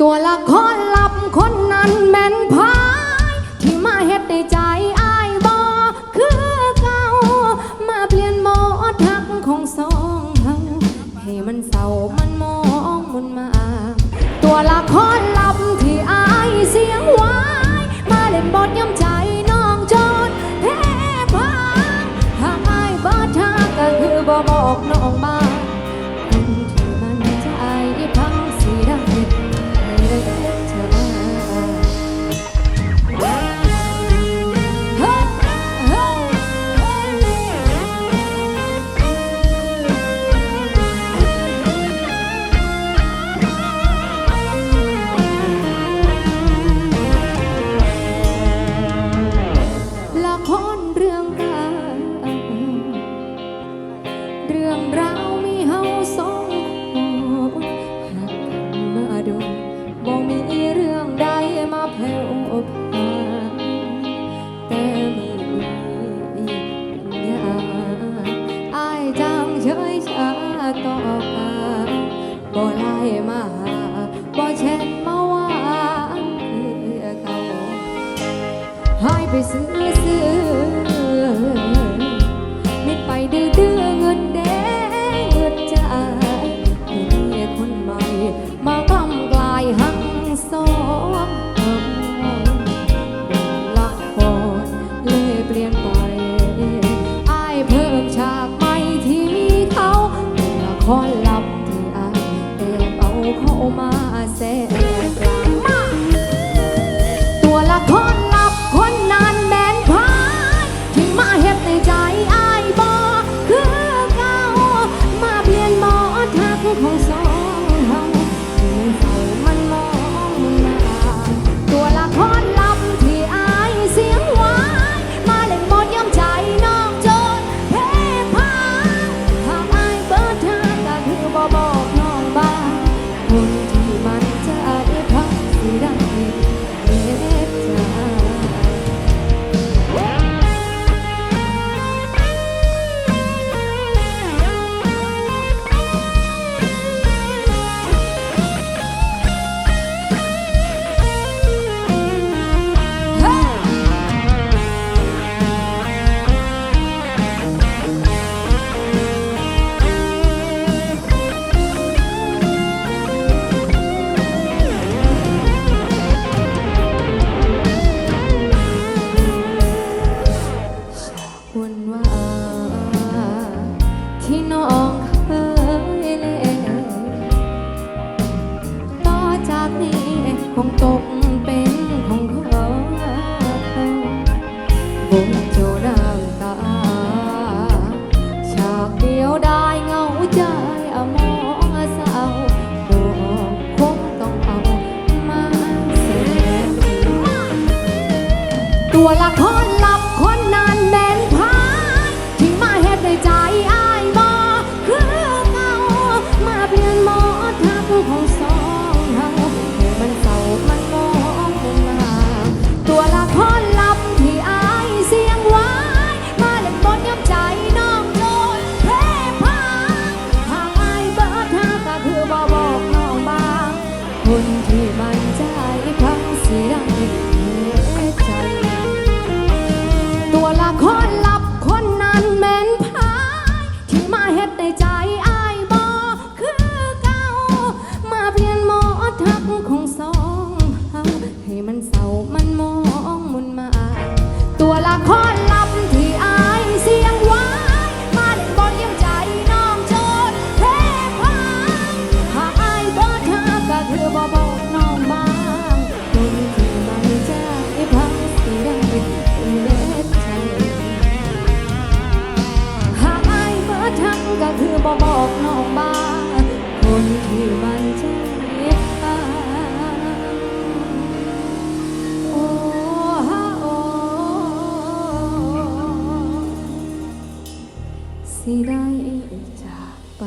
ตัวละครลับคนนั้นแม่นพายที่มาเฮ็ดในใจอายบอคือเก่ามาเปลี่ยนโมทักของสองเฮาให้มัน ต่อมาบ่ไล่มาหาบ่เชทมาว่าเพื่อเขาให้ยไปซื้อ วนว่าที่น้องเคยเล่นต่อจากนี้คงตกเป็นของเขาบนโจน้ำตา ฉากเดียวได้เงาใจอมองเศร้าคงต้องเอามาแสดงตัวละครลับ สิได้จากไป